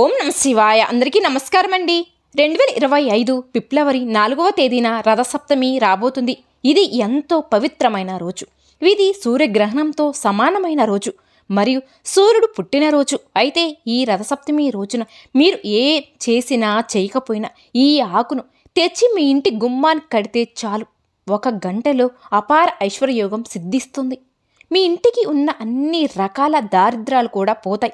ఓం నమ శివాయ. అందరికీ నమస్కారం అండి రెండు వేల ఇరవై ఐదు ఫిబ్రవరి నాలుగవ తేదీన రథసప్తమి రాబోతుంది. ఇది ఎంతో పవిత్రమైన రోజు. ఇది సూర్యగ్రహణంతో సమానమైన రోజు. మరియు సూర్యుడు పుట్టినరోజు అయితే ఈ రథసప్తమి రోజున మీరు ఏ చేసినా చేయకపోయినా ఈ ఆకును తెచ్చి మీ ఇంటి గుమ్మాన్ని కడితే చాలు. ఒక గంటలో అపార ఐశ్వర్యయోగం సిద్ధిస్తుంది. మీ ఇంటికి ఉన్న అన్ని రకాల దారిద్రాలు కూడా పోతాయి.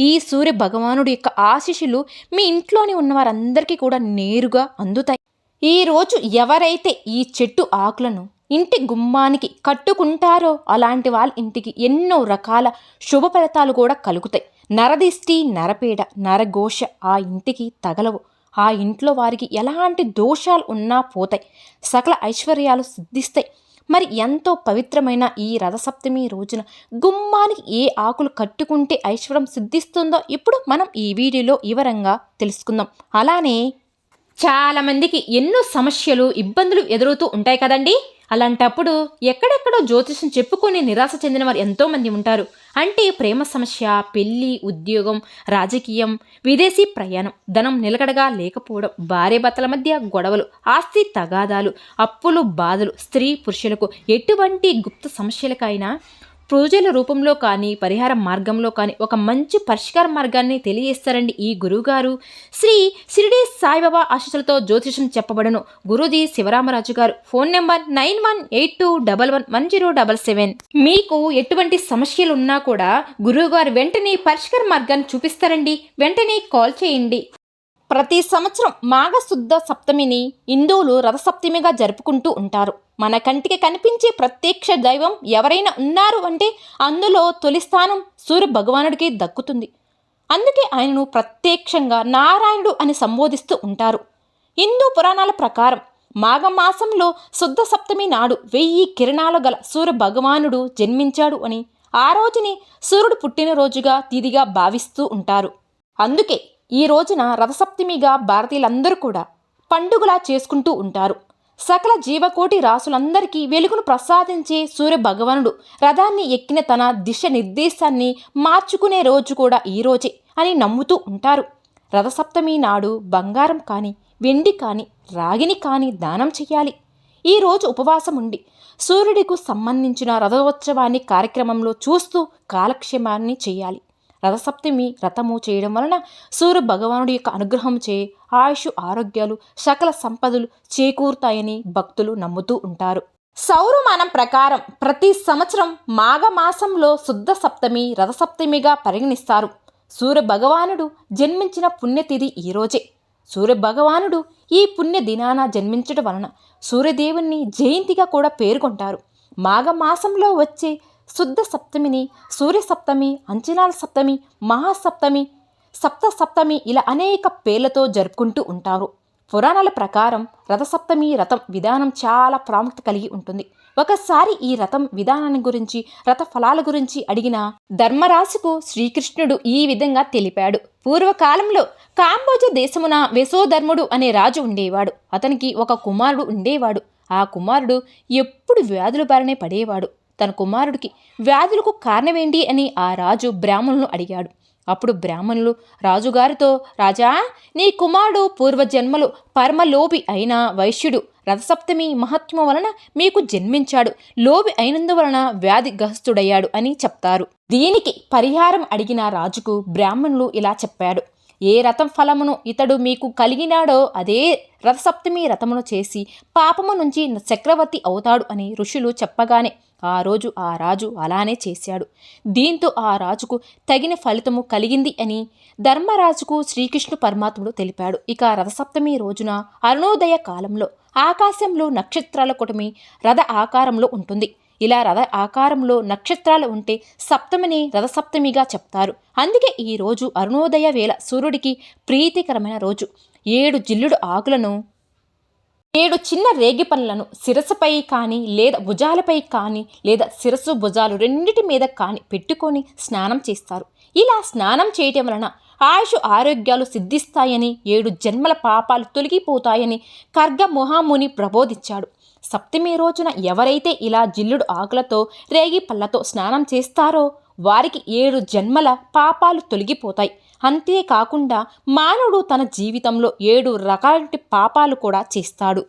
ఈ సూర్య భగవానుడి యొక్క ఆశీస్సులు మీ ఇంట్లోని ఉన్న వారందరికీ కూడా నేరుగా అందుతాయి. ఈ రోజు ఎవరైతే ఈ చెట్టు ఆకులను ఇంటి గుమ్మానికి కట్టుకుంటారో అలాంటి వాళ్ళ ఇంటికి ఎన్నో రకాల శుభ ఫలితాలు కూడా కలుగుతాయి. నరదిష్టి నరపీడ నరఘోష ఆ ఇంటికి తగలవు. ఆ ఇంట్లో వారికి ఎలాంటి దోషాలు ఉన్నా పోతాయి. సకల ఐశ్వర్యాలు సిద్ధిస్తాయి. మరి ఎంతో పవిత్రమైన ఈ రథసప్తమి రోజున గుమ్మానికి ఏ ఆకులు కట్టుకుంటే ఐశ్వర్యం సిద్ధిస్తుందో ఇప్పుడు మనం ఈ వీడియోలో వివరంగా తెలుసుకుందాం. అలానే చాలామందికి ఎన్నో సమస్యలు ఇబ్బందులు ఎదురవుతూ ఉంటాయి కదండీ? అలాంటప్పుడు ఎక్కడెక్కడో జ్యోతిషం చెప్పుకొని నిరాశ చెందిన వారు ఎంతోమంది ఉంటారు. అంటే ప్రేమ సమస్య పెళ్ళి ఉద్యోగం రాజకీయం విదేశీ ప్రయాణం ధనం నిలకడగా లేకపోవడం భార్య భర్తల మధ్య గొడవలు ఆస్తి తగాదాలు అప్పులు బాధలు స్త్రీ పురుషులకు ఎటువంటి గుప్త సమస్యలకైనా పూజల రూపంలో కానీ పరిహార మార్గంలో కానీ ఒక మంచి పరిష్కార మార్గాన్ని తెలియజేస్తారండి ఈ గురువుగారు. శ్రీ షిరిడి సాయిబాబా ఆశీస్సులతో జ్యోతిషం చెప్పబడను. Guruji Sivaramaraju garu. Phone number nine one eight two double one one zero double seven. మీకు ఎటువంటి సమస్యలు ఉన్నా కూడా గురువుగారు వెంటనే పరిష్కార మార్గాన్ని చూపిస్తారండి. వెంటనే కాల్ చేయండి. ప్రతి సంవత్సరం మాఘశుద్ధ సప్తమిని హిందువులు రథసప్తమిగా జరుపుకుంటూ ఉంటారు. మన కంటికి కనిపించే ప్రత్యక్ష దైవం ఎవరైనా ఉన్నారు అంటే అందులో తొలి స్థానం సూర్య భగవానుడికి దక్కుతుంది. అందుకే ఆయనను ప్రత్యక్షంగా నారాయణుడు అని సంబోధిస్తూ ఉంటారు. హిందూ పురాణాల ప్రకారం మాఘమాసంలో శుద్ధ సప్తమి నాడు వెయ్యి కిరణాలు గల సూర్య భగవానుడు జన్మించాడు అని ఆ రోజుని సూర్యుడు పుట్టినరోజుగా తిదిగా భావిస్తూ ఉంటారు. అందుకే ఈ రోజున రథసప్తమిగా భారతీయులందరూ కూడా పండుగలా చేసుకుంటూ ఉంటారు. సకల జీవకోటి రాసులందరికీ వెలుగును ప్రసాదించే సూర్య భగవానుడు రథాన్ని ఎక్కిన తన దిశ నిర్దేశాన్ని మార్చుకునే రోజు కూడా ఈ రోజే అని నమ్ముతూ ఉంటారు. రథసప్తమి నాడు బంగారం కానీ వెండి కానీ రాగిని కానీ దానం చేయాలి. ఈ రోజు ఉపవాసం ఉండి సూర్యుడికి సంబంధించిన రథోత్సవాన్ని కార్యక్రమంలో చూస్తూ కాలక్షేమాన్ని చేయాలి. రథసప్తమి రథము చేయడం వలన సూర్య భగవానుడి యొక్క అనుగ్రహం చే ఆయుష్ ఆరోగ్యాలు సకల సంపదలు చేకూరుతాయని భక్తులు నమ్ముతూ ఉంటారు. సౌరమానం ప్రకారం ప్రతి సంవత్సరం మాఘమాసంలో శుద్ధ సప్తమి రథసప్తమిగా పరిగణిస్తారు. సూర్య భగవానుడు జన్మించిన పుణ్యతిథి ఈరోజే సూర్య భగవానుడు ఈ పుణ్య దినాన జన్మించడం వలన సూర్యదేవుణ్ణి జయంతిగా కూడా పేర్కొంటారు. మాఘమాసంలో వచ్చే శుద్ధ సప్తమిని సూర్య సప్తమి అంచనాల సప్తమి మహాసప్తమి సప్త సప్తమి ఇలా అనేక పేర్లతో జరుపుకుంటూ ఉంటారు. పురాణాల ప్రకారం రథసప్తమి రథం విధానం చాలా ప్రాముఖ్యత కలిగి ఉంటుంది. ఒకసారి ఈ రథం విధానాన్ని గురించి రథ ఫలాల గురించి అడిగిన ధర్మరాజుకు శ్రీకృష్ణుడు ఈ విధంగా తెలిపాడు. పూర్వకాలంలో కాంబోజ దేశమున వెసోధర్ముడు అనే రాజు ఉండేవాడు. అతనికి ఒక కుమారుడు ఉండేవాడు. ఆ కుమారుడు ఎప్పుడు వ్యాధుల బారినే పడేవాడు. తన కుమారుడికి వ్యాధులకు కారణమేంటి అని ఆ రాజు బ్రాహ్మణులను అడిగాడు. అప్పుడు బ్రాహ్మణులు రాజుగారితో రాజా నీ కుమారుడు పూర్వజన్మలు పరమలోభి అయిన వైశ్యుడు రథసప్తమి మహత్వం వలన మీకు జన్మించాడు. లోబి అయినందువలన వ్యాధిగ్రస్తుడయ్యాడు అని చెప్తారు. దీనికి పరిహారం అడిగిన రాజుకు బ్రాహ్మణులు ఇలా చెప్పాడు ఏ రథం ఫలమును ఇతడు మీకు కలిగినాడో అదే రథసప్తమి రథమును చేసి పాపము నుంచి చక్రవర్తి అవుతాడు అని ఋషులు చెప్పగానే ఆ రోజు ఆ రాజు అలానే చేశాడు. దీంతో ఆ రాజుకు తగిన ఫలితము కలిగింది అని ధర్మరాజుకు శ్రీకృష్ణు పరమాత్ముడు తెలిపాడు. ఇక రథసప్తమి రోజున అరుణోదయ కాలంలో ఆకాశంలో నక్షత్రాల కుటమి రథ ఆకారంలో ఉంటుంది. ఇలా రథ ఆకారంలో నక్షత్రాలు ఉంటే సప్తమిని రథసప్తమిగా చెప్తారు. అందుకే ఈ రోజు అరుణోదయ వేళ సూర్యుడికి ప్రీతికరమైన రోజు. ఏడు జిల్లుడు ఆకులను ఏడు చిన్న రేగి పనులను శిరస్సుపై కానీ లేదా భుజాలపై కానీ లేదా శిరస్సు భుజాలు రెండిటి మీద కానీ పెట్టుకొని స్నానం చేస్తారు. ఇలా స్నానం చేయటం వలన ఆయుష్ ఆరోగ్యాలు సిద్ధిస్తాయని ఏడు జన్మల పాపాలు తొలగిపోతాయని కర్గ మొహాముని ప్రబోధించాడు. సప్తమి రోజున ఎవరైతే ఇలా జిల్లుడు ఆకులతో రేగి పళ్ళతో స్నానం చేస్తారో వారికి ఏడు జన్మల పాపాలు తొలగిపోతాయి. అంతేకాకుండా మానవుడు తన జీవితంలో ఏడు రకాలంటి పాపాలు కూడా చేస్తాడు.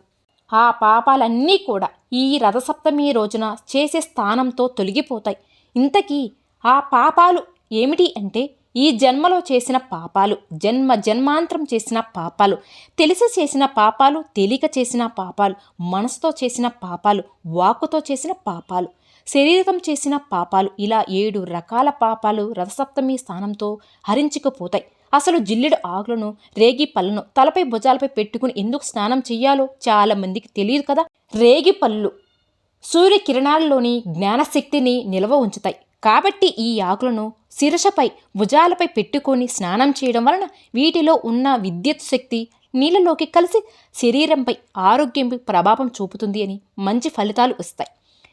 ఆ పాపాలన్నీ కూడా ఈ రథసప్తమి రోజున చేసే స్థానంతో తొలగిపోతాయి. ఇంతకీ ఆ పాపాలు ఏమిటి అంటే ఈ జన్మలో చేసిన పాపాలు జన్మ జన్మాంతరం చేసిన పాపాలు తెలిసి చేసిన పాపాలు తెలియక చేసిన పాపాలు మనసుతో చేసిన పాపాలు వాకుతో చేసిన పాపాలు శరీరం చేసిన పాపాలు ఇలా ఏడు రకాల పాపాలు రథసప్తమి స్థానంతో హరించుకుపోతాయి. అసలు జిల్లెడు ఆకులను రేగి పళ్ళను తలపై భుజాలపై పెట్టుకుని ఎందుకు స్నానం చెయ్యాలో చాలా మందికి తెలియదు కదా. రేగి పళ్ళు సూర్యకిరణాల్లోని జ్ఞానశక్తిని నిల్వ ఉంచుతాయి. కాబట్టి ఈ ఆకులను శిరసపై భుజాలపై పెట్టుకొని స్నానం చేయడం వలన వీటిలో ఉన్న విద్యుత్ శక్తి నీళ్ళలోకి కలిసి శరీరంపై ఆరోగ్యంపై ప్రభావం చూపుతుంది అని మంచి ఫలితాలు వస్తాయి.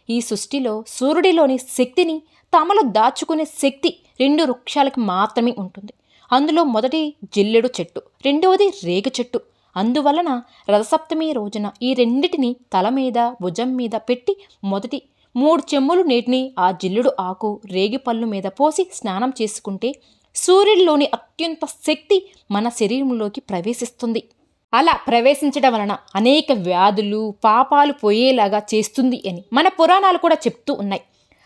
ఈ సృష్టిలో సూర్యుడిలోని శక్తిని తమలో దాచుకునే శక్తి రెండు వృక్షాలకు మాత్రమే ఉంటుంది. అందులో మొదటి జిల్లెడు చెట్టు రెండవది రేగు చెట్టు. అందువలన రథసప్తమి రోజున ఈ రెండిటిని తల మీద భుజం మీద పెట్టి మొదటి మూడు చెమ్ములు నీటిని ఆ జిల్లుడు ఆకు రేగిపళ్ళు మీద పోసి స్నానం చేసుకుంటే సూర్యుడిలోని అత్యంత శక్తి మన శరీరంలోకి ప్రవేశిస్తుంది. అలా ప్రవేశించడం వలన అనేక వ్యాధులు పాపాలు పోయేలాగా చేస్తుంది అని మన పురాణాలు కూడా చెప్తూ ఉన్నాయి.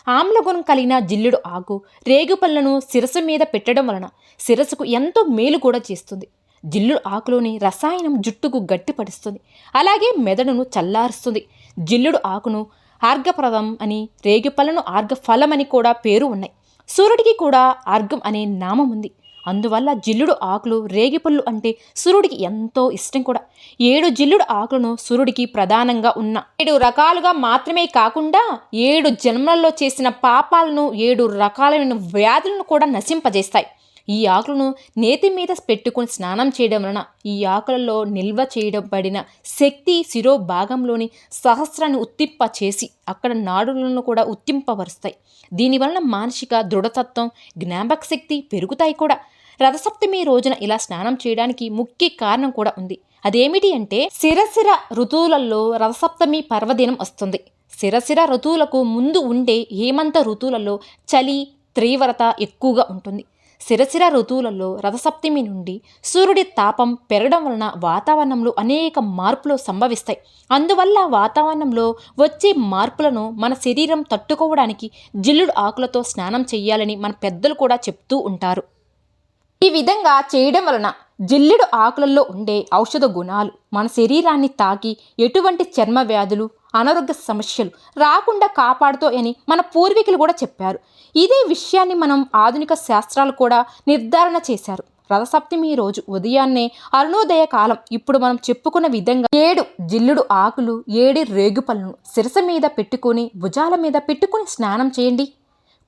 ఆమ్లగుణం కలిగిన జిల్లుడు ఆకు రేగుపళ్ళను శిరస్సు మీద పెట్టడం వలన శిరస్సుకు ఎంతో మేలు కూడా చేస్తుంది. జిల్లుడు ఆకులోని రసాయనం జుట్టుకు గట్టిపడుస్తుంది. అలాగే మెదడును చల్లారుస్తుంది. జిల్లుడు ఆకును ఆర్గప్రదం అని రేగిపళ్ళను ఆర్గఫలం అని కూడా పేరు ఉన్నాయి. సూర్యుడికి కూడా ఆర్గం అనే నామం ఉంది. అందువల్ల జిల్లుడు ఆకులు రేగిపళ్ళు అంటే సూర్యుడికి ఎంతో ఇష్టం కూడా. ఏడు జిల్లుడు ఆకులను సూర్యుడికి ప్రధానంగా ఉన్న ఏడు రకాలుగా మాత్రమే కాకుండా ఏడు జన్మలలో చేసిన పాపాలను ఏడు రకాలైన వ్యాధులను కూడా నశింపజేస్తాయి. ఈ ఆకులను నేతి మీద పెట్టుకుని స్నానం చేయడం వలన ఈ ఆకులలో నిల్వ చేయబడిన శక్తి శిరో భాగంలోని సహస్రాన్ని ఉత్తింప చేసి అక్కడ నాడులను కూడా ఉత్తింపవరుస్తాయి దీనివలన మానసిక దృఢతత్వం జ్ఞాపక శక్తి పెరుగుతాయి కూడా. రథసప్తమి రోజున ఇలా స్నానం చేయడానికి ముఖ్య కారణం కూడా ఉంది. అదేమిటి అంటే శిరశిర ఋతువులలో రథసప్తమి పర్వదినం వస్తుంది. శిరశిర ఋతువులకు ముందు ఉండే హేమంత ఋతువులలో చలి తీవ్రత ఎక్కువగా ఉంటుంది. శిరశిర ఋతువులలో రథసప్తమి నుండి సూర్యుడి తాపం పెరగడం వలన వాతావరణంలో అనేక మార్పులు సంభవిస్తాయి. అందువల్ల వాతావరణంలో వచ్చే మార్పులను మన శరీరం తట్టుకోవడానికి జిల్లుడు ఆకులతో స్నానం చేయాలని మన పెద్దలు కూడా చెప్తూ ఉంటారు. ఈ విధంగా చేయడం వలన జిల్లుడు ఆకులలో ఉండే ఔషధ గుణాలు మన శరీరాన్ని తాకి ఎటువంటి చర్మ వ్యాధులు అనారోగ్య సమస్యలు రాకుండా కాపాడుతో అని మన పూర్వీకులు కూడా చెప్పారు. ఇదే విషయాన్ని మనం ఆధునిక శాస్త్రాలు కూడా నిర్ధారణ చేశారు. రథసప్తమి రోజు ఉదయాన్నే అరుణోదయ కాలం ఇప్పుడు మనం చెప్పుకున్న విధంగా ఏడు జిల్లుడు ఆకులు ఏడు రేగుపళ్ళను శిరస మీద పెట్టుకొని భుజాల మీద పెట్టుకుని స్నానం చేయండి.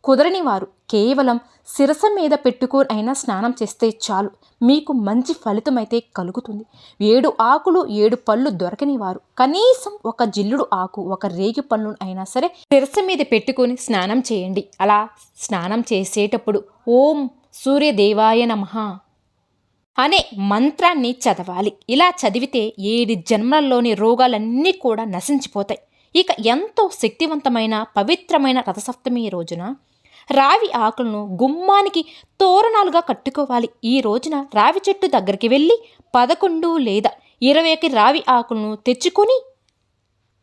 కుదరని వారు కేవలం శిరస మీద పెట్టుకొని అయినా స్నానం చేస్తే చాలు. మీకు మంచి ఫలితం అయితే కలుగుతుంది. ఏడు ఆకులు ఏడు పళ్ళు దొరకని వారు కనీసం ఒక జిల్లుడు ఆకు ఒక రేగి పళ్ళు అయినా సరే శిరస మీద పెట్టుకొని స్నానం చేయండి. అలా స్నానం చేసేటప్పుడు ఓం సూర్యదేవాయ నమః అనే మంత్రాన్ని చదవాలి. ఇలా చదివితే ఏడు జన్మల్లోని రోగాలన్నీ కూడా నశించిపోతాయి. ఇక ఎంతో శక్తివంతమైన పవిత్రమైన రథసప్తమి రోజున రావి ఆకులను గుమ్మానికి తోరణాలుగా కట్టుకోవాలి. ఈ రోజున రావి చెట్టు దగ్గరికి వెళ్ళి పదకొండు లేదా ఇరవైకి రావి ఆకులను తెచ్చుకొని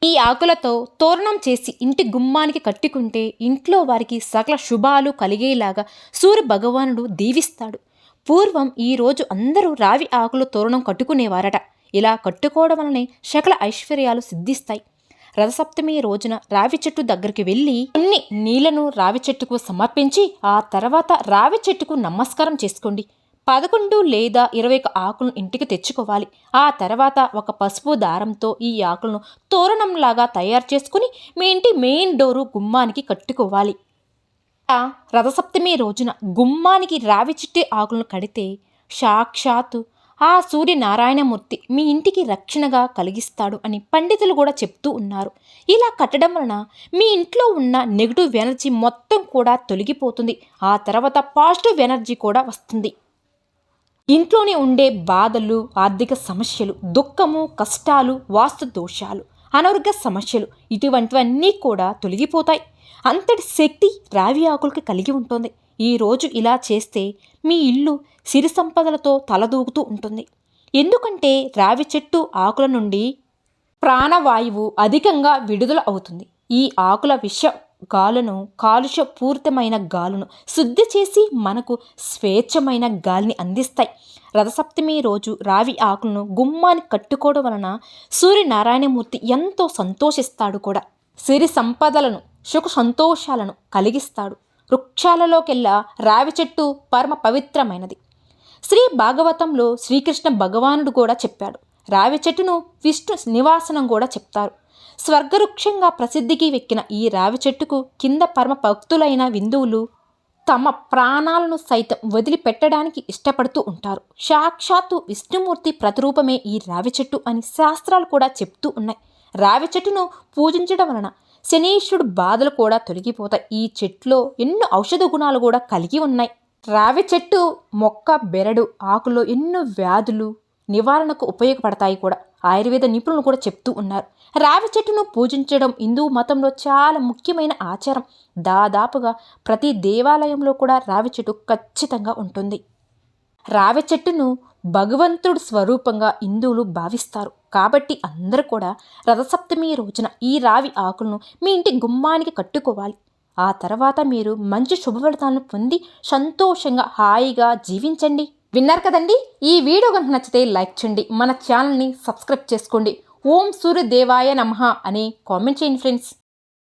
ఈ ఆకులతో తోరణం చేసి ఇంటి గుమ్మానికి కట్టుకుంటే ఇంట్లో వారికి సకల శుభాలు కలిగేలాగా సూర్య భగవానుడు దీవిస్తాడు. పూర్వం ఈ రోజు అందరూ రావి ఆకులు తోరణం కట్టుకునేవారట. ఇలా కట్టుకోవడం వలనే సకల ఐశ్వర్యాలు సిద్ధిస్తాయి. రథసప్తమి రోజున రావి చెట్టు దగ్గరికి వెళ్ళి కొన్ని నీళ్ళను రావి చెట్టుకు సమర్పించి ఆ తర్వాత రావి చెట్టుకు నమస్కారం చేసుకోండి. పదకొండు లేదా ఇరవై ఒక ఆకులను ఇంటికి తెచ్చుకోవాలి. ఆ తర్వాత ఒక పసుపు దారంతో ఈ ఆకులను తోరణంలాగా తయారు చేసుకుని మీ ఇంటి మెయిన్ డోరు గుమ్మానికి కట్టుకోవాలి. ఆ రథసప్తమి రోజున గుమ్మానికి రావి చెట్టు ఆకులను కడితే సాక్షాత్తు ఆ సూర్యనారాయణమూర్తి మీ ఇంటికి రక్షణగా కలిగిస్తాడు అని పండితులు కూడా చెప్తూ ఉన్నారు. ఇలా కట్టడం వలన మీ ఇంట్లో ఉన్న నెగిటివ్ ఎనర్జీ మొత్తం కూడా తొలగిపోతుంది. ఆ తర్వాత పాజిటివ్ ఎనర్జీ కూడా వస్తుంది. ఇంట్లోనే ఉండే బాధలు ఆర్థిక సమస్యలు దుఃఖము కష్టాలు వాస్తు దోషాలు అనారోగ్య సమస్యలు ఇటువంటివన్నీ కూడా తొలగిపోతాయి. అంతటి శక్తి రావి ఆకులకి కలిగి ఉంటుంది. ఈరోజు ఇలా చేస్తే మీ ఇల్లు సిరి సంపదలతో తలదూగుతూ ఉంటుంది. ఎందుకంటే రావి చెట్టు ఆకుల నుండి ప్రాణవాయువు అధికంగా విడుదల అవుతుంది. ఈ ఆకుల విష గాలును కాలుష్యపూరితమైన గాలును శుద్ధి చేసి మనకు స్వేచ్ఛమైన గాలిని అందిస్తాయి. రథసప్తమి రోజు రావి ఆకులను గుమ్మానికి కట్టుకోవడం వలన సూర్యనారాయణమూర్తి ఎంతో సంతోషిస్తాడు కూడా. సిరి సంపదలను సుఖ సంతోషాలను కలిగిస్తాడు. వృక్షాలలోకెల్లా రావి చెట్టు పరమ పవిత్రమైనది. శ్రీ భాగవతంలో శ్రీకృష్ణ భగవానుడు కూడా చెప్పాడు. రావి చెట్టును విష్ణు నివాసనం కూడా చెప్తారు. స్వర్గవృక్షంగా ప్రసిద్ధికి వెక్కిన ఈ రావి చెట్టుకు కింద పరమ భక్తులైన విందువులు తమ ప్రాణాలను సైతం వదిలిపెట్టడానికి ఇష్టపడుతూ ఉంటారు. సాక్షాత్తు విష్ణుమూర్తి ప్రతిరూపమే ఈ రావి చెట్టు అని శాస్త్రాలు కూడా చెప్తూ ఉన్నాయి. రావి చెట్టును పూజించడం వలన శనీశ్వరుడు బాధలు కూడా తొలగిపోతాయి. ఈ చెట్టులో ఎన్నో ఔషధ గుణాలు కూడా కలిగి ఉన్నాయి. రావి చెట్టు మొక్క బెరడు ఆకులో ఎన్నో వ్యాధులు నివారణకు ఉపయోగపడతాయి కూడా. ఆయుర్వేద నిపుణులు కూడా చెప్తూ ఉన్నారు. రావి చెట్టును పూజించడం హిందూ మతంలో చాలా ముఖ్యమైన ఆచారం. దాదాపుగా ప్రతి దేవాలయంలో కూడా రావి చెట్టు ఖచ్చితంగా ఉంటుంది. రావి చెట్టును భగవంతుడు స్వరూపంగా హిందువులు భావిస్తారు. కాబట్టి అందరూ కూడా రథసప్తమి రోజున ఈ రావి ఆకులను మీ ఇంటి గుమ్మానికి కట్టుకోవాలి. ఆ తర్వాత మీరు మంచి శుభఫలితాలను పొంది సంతోషంగా హాయిగా జీవించండి. విన్నారు కదండి? ఈ వీడియో కనుక నచ్చితే లైక్ చేయండి. మన ఛానల్ని సబ్స్క్రైబ్ చేసుకోండి. ఓం సూర్యదేవాయ నమః అని కామెంట్ చేయండి ఫ్రెండ్స్.